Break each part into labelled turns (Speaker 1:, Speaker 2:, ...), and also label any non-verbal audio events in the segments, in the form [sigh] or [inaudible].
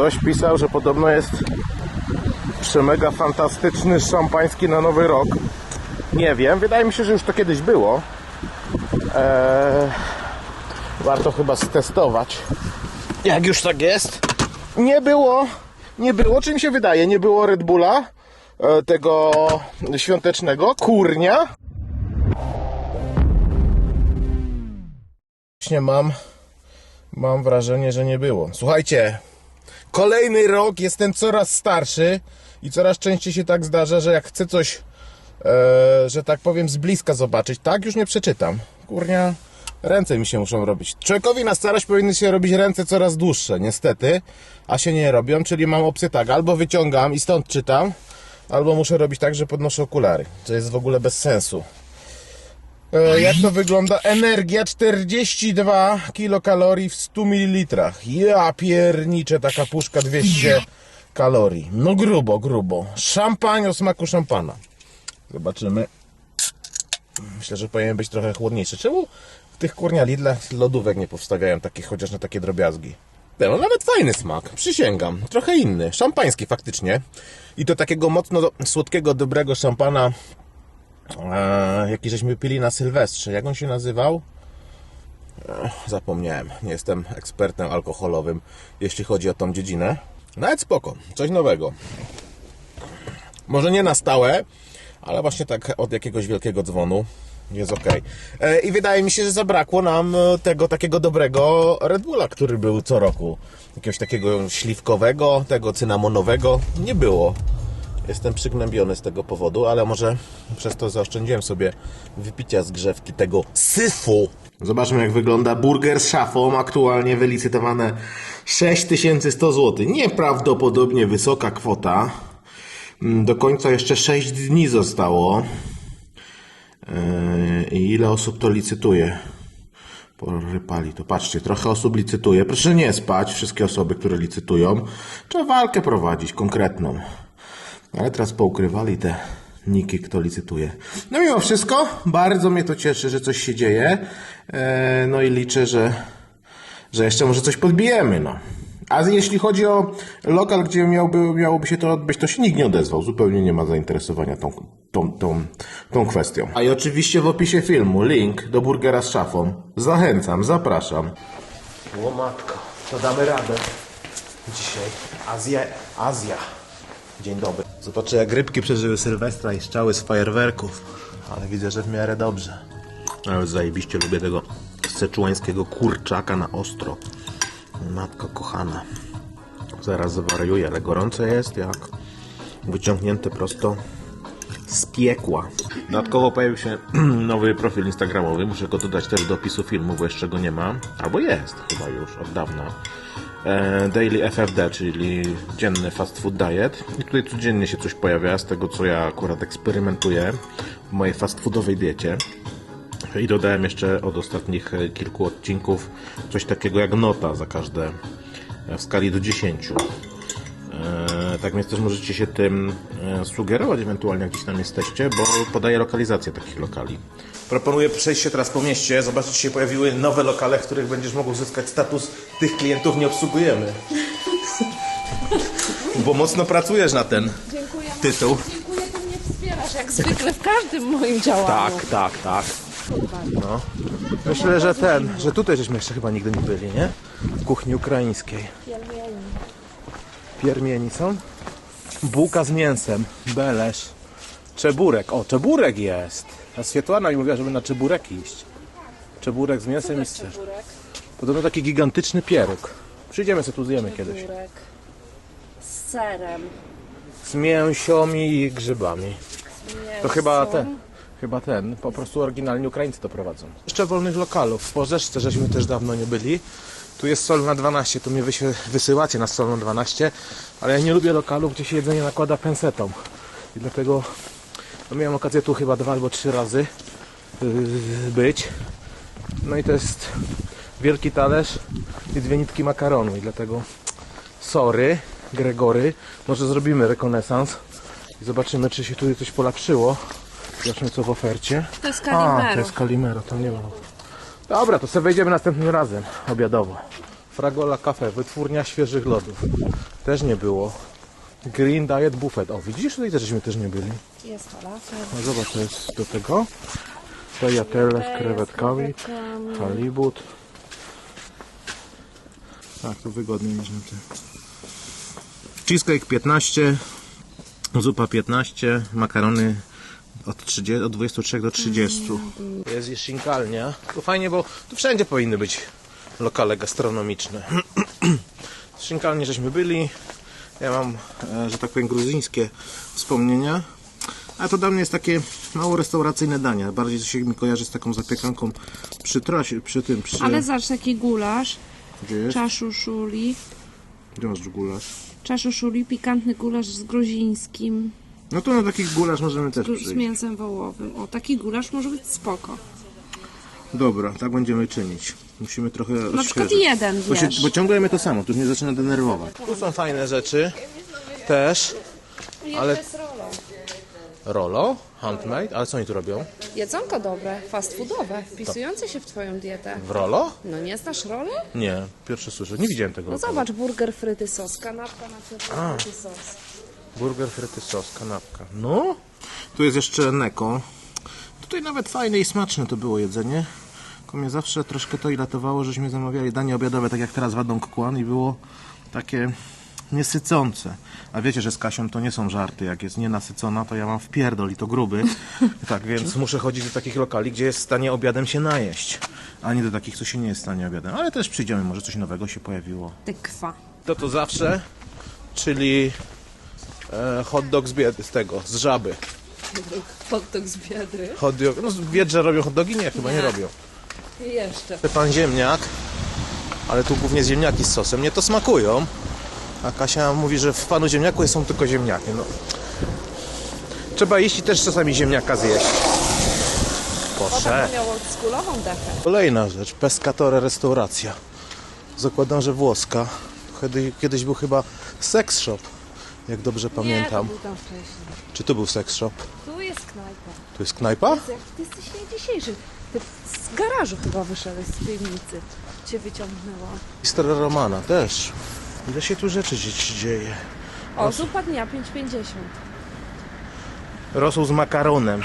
Speaker 1: Ktoś pisał, że podobno jest przemega fantastyczny szampański na nowy rok. Nie wiem, wydaje mi się, że już to kiedyś było. Eee, warto chyba stestować. Jak już tak jest? Nie było, nie było, czy mi się wydaje, nie było Red Bulla e, tego świątecznego, kurnia. Właśnie mam, mam wrażenie, że nie było. Słuchajcie, kolejny rok jestem coraz starszy i coraz częściej się tak zdarza, że jak chcę coś, e, że tak powiem, z bliska zobaczyć, tak już nie przeczytam. Kurnia, ręce mi się muszą robić. Człowiekowi na starość powinny się robić ręce coraz dłuższe, niestety, a się nie robią, czyli mam opcję tak, albo wyciągam i stąd czytam, albo muszę robić tak, że podnoszę okulary, co jest w ogóle bez sensu. E, Jak to wygląda? Energia 42 kilokalorii w 100 ml. Ja pierniczę, taka puszka 200 kalorii. No grubo, grubo. Szampan o smaku szampana. Zobaczymy. Myślę, że powinien być trochę chłodniejszy. Czemu w tych kurnia Lidlach lodówek nie powstawiają takich chociaż na takie drobiazgi? No nawet fajny smak, przysięgam. Trochę inny, szampański faktycznie. I to takiego mocno słodkiego, dobrego szampana e, jaki żeśmy pili na Sylwestrze. Jak on się nazywał? E, zapomniałem. Nie jestem ekspertem alkoholowym, jeśli chodzi o tą dziedzinę. Nawet spoko. Coś nowego. Może nie na stałe, ale właśnie tak od jakiegoś wielkiego dzwonu jest ok. I wydaje mi się, że zabrakło nam e, tego takiego dobrego Red Bulla, który był co roku. Jakiegoś takiego śliwkowego, tego cynamonowego. Nie było. Jestem przygnębiony z tego powodu, ale może przez to zaoszczędziłem sobie wypicia z grzewki tego syfu. Zobaczmy jak wygląda burger z szafą, aktualnie wylicytowane 6100 zł. Nieprawdopodobnie wysoka kwota. Mm, Do końca jeszcze 6 dni zostało. Yy, I ile osób to licytuje? Porypali to. Patrzcie, trochę osób licytuje. Proszę nie spać, wszystkie osoby, które licytują. Trzeba walkę prowadzić, konkretną. Ale teraz poukrywali te niki, kto licytuje. No mimo wszystko, bardzo mnie to cieszy, że coś się dzieje. E, No i liczę, że, że jeszcze może coś podbijemy, no. A jeśli chodzi o lokal, gdzie miałby, miałoby się to odbyć, to się nikt nie odezwał. Zupełnie nie ma zainteresowania tą, tą, tą, tą kwestią. A i oczywiście w opisie filmu link do burgera z szafą. Zachęcam, zapraszam. O matko, to damy radę. Dzisiaj Azja, Azja. Dzień dobry. Zobaczę jak rybki przeżyły Sylwestra i strzały z fajerwerków. Ale widzę, że w miarę dobrze. Ale zajebiście lubię tego seczułańskiego kurczaka na ostro. Matko kochana. Zaraz zwariuję, ale gorące jest jak wyciągnięte prosto z piekła. Dodatkowo pojawił się [clears throat] nowy profil instagramowy. Muszę go dodać też do opisu filmu, bo jeszcze go nie ma. Albo jest chyba już od dawna. E, Daily FFD, czyli dzienny fast food diet. I tutaj codziennie się coś pojawia z tego, co ja akurat eksperymentuję w mojej fast foodowej diecie. I dodałem jeszcze od ostatnich kilku odcinków coś takiego jak nota za każde e, w skali do 10. Tak więc też możecie się tym e, sugerować ewentualnie jak gdzieś tam jesteście, bo podaję lokalizację takich lokali. Proponuję przejść się teraz po mieście, zobaczyć się pojawiły nowe lokale, w których będziesz mógł uzyskać status tych klientów nie obsługujemy. [laughs] Bo mocno pracujesz na ten
Speaker 2: Dziękuję.
Speaker 1: tytuł.
Speaker 2: Dziękuję, że mnie wspierasz jak zwykle w każdym moim działaniu.
Speaker 1: Tak, tak, tak. No. Myślę, że ten, że tutaj żeśmy jeszcze chyba nigdy nie byli, nie? W kuchni ukraińskiej. Piermieni są? Bułka z mięsem, belesz, czeburek. O, czeburek jest. A Swietłana mi mówiła, żeby na czeburek iść. Czeburek z mięsem i z ser. Podobno taki gigantyczny pieróg. Przyjdziemy sobie tu zjemy kiedyś.
Speaker 2: czeburek z serem.
Speaker 1: Z mięsią i grzybami. To chyba ten. Chyba ten. Po prostu oryginalni Ukraińcy to prowadzą. Jeszcze wolnych lokalów. W Porzeszce żeśmy też dawno nie byli. Tu jest sol na 12, tu mnie wysyłacie na sol na 12, ale ja nie lubię lokalów, gdzie się jedzenie nakłada pensetą. I dlatego no miałem okazję tu chyba dwa albo trzy razy yy, być. No i to jest wielki talerz i dwie nitki makaronu i dlatego sorry, Gregory, może zrobimy rekonesans i zobaczymy, czy się tutaj coś polepszyło. Zobaczmy, co w ofercie.
Speaker 2: To jest
Speaker 1: A,
Speaker 2: kalimero.
Speaker 1: to jest Kalimero, to nie ma. Dobra, to sobie wejdziemy następnym razem, obiadowo. Fragola Cafe, wytwórnia świeżych lodów. Też nie było. Green Diet Buffet. O, widzisz, tutaj też żeśmy też nie byli.
Speaker 2: Jest falafel.
Speaker 1: No zobacz, to jest do tego. Pejatele z krewetkami, halibut. Tak, to wygodnie można te. Cheesecake 15, zupa 15, makarony od, 30, od 23 do 30. Jest i szynkalnia. To fajnie, bo tu wszędzie powinny być lokale gastronomiczne. [clears throat] Z szynkalni żeśmy byli. Ja mam, e, że tak powiem, gruzyjskie wspomnienia. A to dla mnie jest takie mało restauracyjne danie. Bardziej się mi kojarzy z taką zapiekanką przy trasie, przy tym, przy...
Speaker 2: Ale zobacz, taki gulasz,
Speaker 1: Gdzie jest?
Speaker 2: czaszuszuli,
Speaker 1: Gdzie masz gulasz?
Speaker 2: czaszuszuli, pikantny gulasz z gruzińskim,
Speaker 1: No to na takich gulasz możemy też
Speaker 2: z
Speaker 1: przyjść.
Speaker 2: mięsem wołowym. O, taki gulasz może być spoko.
Speaker 1: Dobra, tak będziemy czynić. Musimy trochę
Speaker 2: Na przykład
Speaker 1: odświeżyć.
Speaker 2: jeden,
Speaker 1: Bo, się,
Speaker 2: wiesz.
Speaker 1: bo ciągle jemy to samo, to już mnie zaczyna denerwować. Tu są fajne rzeczy. Też. Ale... Rolo? Handmade? Ale co oni tu robią?
Speaker 2: Jedzonko dobre, fast foodowe, wpisujące się w twoją dietę.
Speaker 1: W rolo?
Speaker 2: No nie znasz role?
Speaker 1: Nie, pierwszy słyszę. Nie widziałem tego.
Speaker 2: No zobacz, burger, fryty, sos, kanapka na fryty, sos.
Speaker 1: Burger, fryty, sos, kanapka. No. Tu jest jeszcze neko. Tutaj nawet fajne i smaczne to było jedzenie. Tylko mnie zawsze troszkę to iratowało, żeśmy zamawiali danie obiadowe, tak jak teraz w Adong Kwan i było takie niesycące. A wiecie, że z Kasią to nie są żarty. Jak jest nienasycona, to ja mam wpierdol i to gruby. tak, więc muszę chodzić do takich lokali, gdzie jest w stanie obiadem się najeść. A nie do takich, co się nie jest w stanie obiadem. Ale też przyjdziemy, może coś nowego się pojawiło.
Speaker 2: Tykwa.
Speaker 1: To to zawsze, czyli e, hot dog z, biedy, z tego, z żaby.
Speaker 2: Hot dog z biedry.
Speaker 1: Hot dog, no z Biedrze robią hot dogi? Nie, chyba nie,
Speaker 2: Nie.
Speaker 1: robią.
Speaker 2: I jeszcze.
Speaker 1: Pan ziemniak, ale tu głównie ziemniaki z sosem, mnie to smakują. A Kasia mówi, że w panu ziemniaku są tylko ziemniaki. No. Trzeba jeść i też czasami ziemniaka zjeść. Proszę.
Speaker 2: Oldschoolową.
Speaker 1: Kolejna rzecz, Pescatore restauracja. Zakładam, że włoska. Kiedy, kiedyś był chyba sex shop, jak dobrze
Speaker 2: Nie, to
Speaker 1: pamiętam.
Speaker 2: był tam wcześniej.
Speaker 1: Czy to był sex shop?
Speaker 2: Tu jest knajpa.
Speaker 1: Tu jest knajpa?
Speaker 2: Jak ty jesteś nie dzisiejszy. Ty z garażu chyba wyszedłeś z piwnicy. Cię wyciągnęła.
Speaker 1: Historia Romana też. Ile się tu rzeczy dzie- dzieje?
Speaker 2: O, zupa dnia 5,50.
Speaker 1: Rosół z makaronem.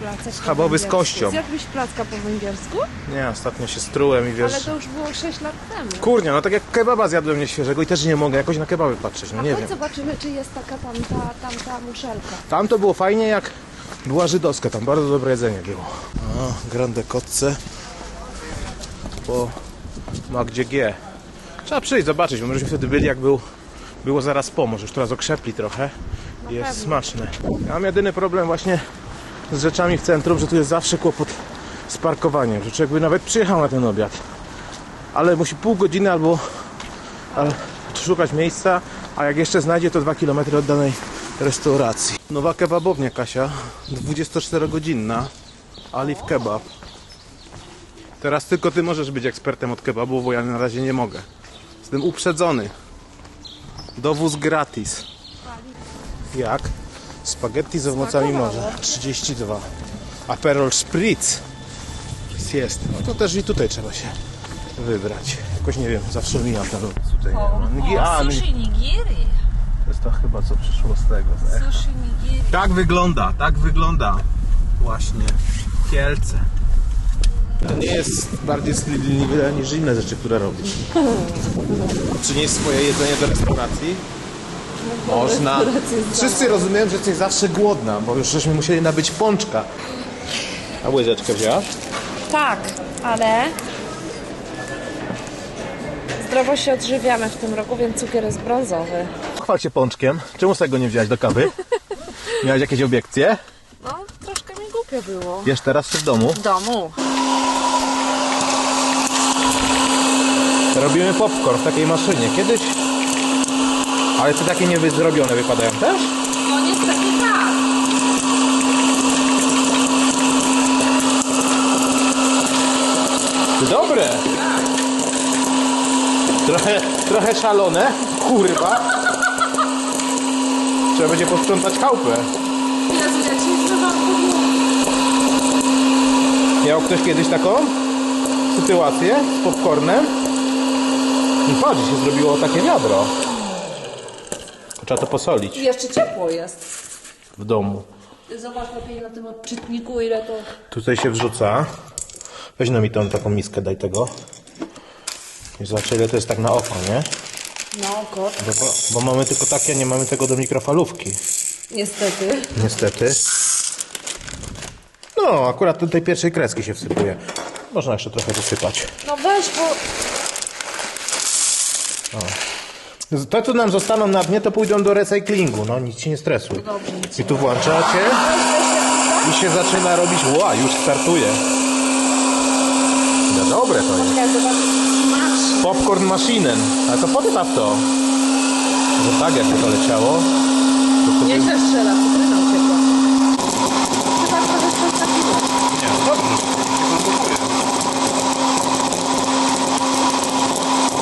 Speaker 2: Placek
Speaker 1: Schabowy z kością.
Speaker 2: Zjadłbyś placka po węgiersku?
Speaker 1: Nie, ostatnio się strułem i wiesz...
Speaker 2: Ale to już było 6 lat temu.
Speaker 1: Kurnia, no tak jak kebaba zjadłem nieświeżego i też nie mogę jakoś na kebaby patrzeć, no
Speaker 2: A
Speaker 1: nie
Speaker 2: chodź
Speaker 1: wiem.
Speaker 2: zobaczymy, czy jest taka tamta, tamta muszelka.
Speaker 1: Tam to było fajnie jak była żydowska, tam bardzo dobre jedzenie było. A, Grande Kotce po Magdzie G. Trzeba przyjść, zobaczyć, bo myśmy wtedy byli jak był, było zaraz po, może już teraz okrzepli trochę jest smaczne. Ja mam jedyny problem właśnie z rzeczami w centrum, że tu jest zawsze kłopot z parkowaniem, że człowiek by nawet przyjechał na ten obiad, ale musi pół godziny albo szukać miejsca, a jak jeszcze znajdzie to 2 km od danej restauracji. Nowa kebabownia Kasia, 24-godzinna, Alif Kebab. Teraz tylko ty możesz być ekspertem od kebabu, bo ja na razie nie mogę. Jestem uprzedzony. Dowóz gratis. Jak? Spaghetti z owocami morza. 32. Aperol Spritz. Jest. No to też i tutaj trzeba się wybrać. Jakoś nie wiem, zawsze mijam ten tutaj.
Speaker 3: Sushi nigiri.
Speaker 1: to jest to chyba co przyszło z tego. z.
Speaker 3: Sushi nigiri.
Speaker 1: Tak wygląda, tak wygląda właśnie Kielce. To nie jest bardziej wstydliwe niż inne rzeczy, które robisz. Przynieść swoje jedzenie do restauracji? Można. Wszyscy rozumieją, że jesteś zawsze głodna, bo już żeśmy musieli nabyć pączka. A łyżeczkę wziąłeś?
Speaker 2: Tak, ale zdrowo się odżywiamy w tym roku, więc cukier jest brązowy.
Speaker 1: Chwal się pączkiem. Czemu z tego nie wziąłeś do kawy? [laughs] Miałeś jakieś obiekcje?
Speaker 2: No, troszkę mi głupio było.
Speaker 1: Jesz teraz czy w domu?
Speaker 2: W domu.
Speaker 1: Robimy popcorn w takiej maszynie. Kiedyś... Ale te takie niewyrobione wypadają też?
Speaker 2: No niestety tak.
Speaker 1: Dobre! Trochę, trochę szalone, kurwa. Trzeba będzie posprzątać chałupę.
Speaker 2: Jezu, jak się
Speaker 1: Miał ktoś kiedyś taką sytuację z popcornem? I patrz, się zrobiło takie wiadro. Trzeba to posolić
Speaker 2: I jeszcze ciepło jest.
Speaker 1: w domu.
Speaker 2: Zobacz lepiej na tym odczytniku, ile to...
Speaker 1: Tutaj się wrzuca. Weź na mi tą taką miskę, daj tego. I zobacz ile to jest tak na oko, nie?
Speaker 2: Na oko.
Speaker 1: Bo, bo mamy tylko takie, nie mamy tego do mikrofalówki.
Speaker 2: Niestety.
Speaker 1: Niestety. No, akurat do tej pierwszej kreski się wsypuje. Można jeszcze trochę wysypać.
Speaker 2: No weź, bo...
Speaker 1: Te, co nam zostaną na dnie, to pójdą do recyklingu. No, nic się nie stresuj. I tu włączacie i się zaczyna robić. Ła, już startuje. No dobre to jest. Popcorn machinen. Ale to podstaw to. Że tak jakby to leciało. To sobie...
Speaker 2: Nieźle strzela, cytryna uciekła. Chyba trochę przesadziła.
Speaker 1: Nie, no dobrze.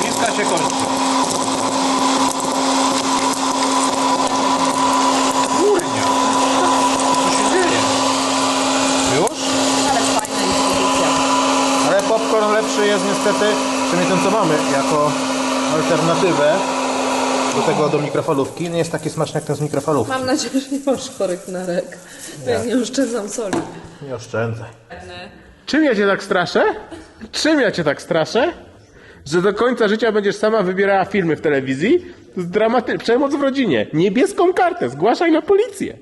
Speaker 1: Bliska się kończy. Kurnia. Co się dzieje? Już?
Speaker 2: Ale fajna instytucja.
Speaker 1: Ale popcorn lepszy jest niestety, przynajmniej ten co mamy, jako alternatywę do tego do mikrofalówki. Nie jest taki smaczny jak ten z mikrofalówki.
Speaker 2: Mam nadzieję, że nie masz chorych narek. Ja nie oszczędzam soli.
Speaker 1: Nie oszczędzaj. Czym ja cię tak straszę? Czym ja cię tak straszę? Że do końca życia będziesz sama wybierała filmy w telewizji? To jest dramaty... Przemoc w rodzinie. Niebieską kartę. Zgłaszaj na policję.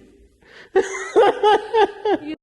Speaker 1: [laughs]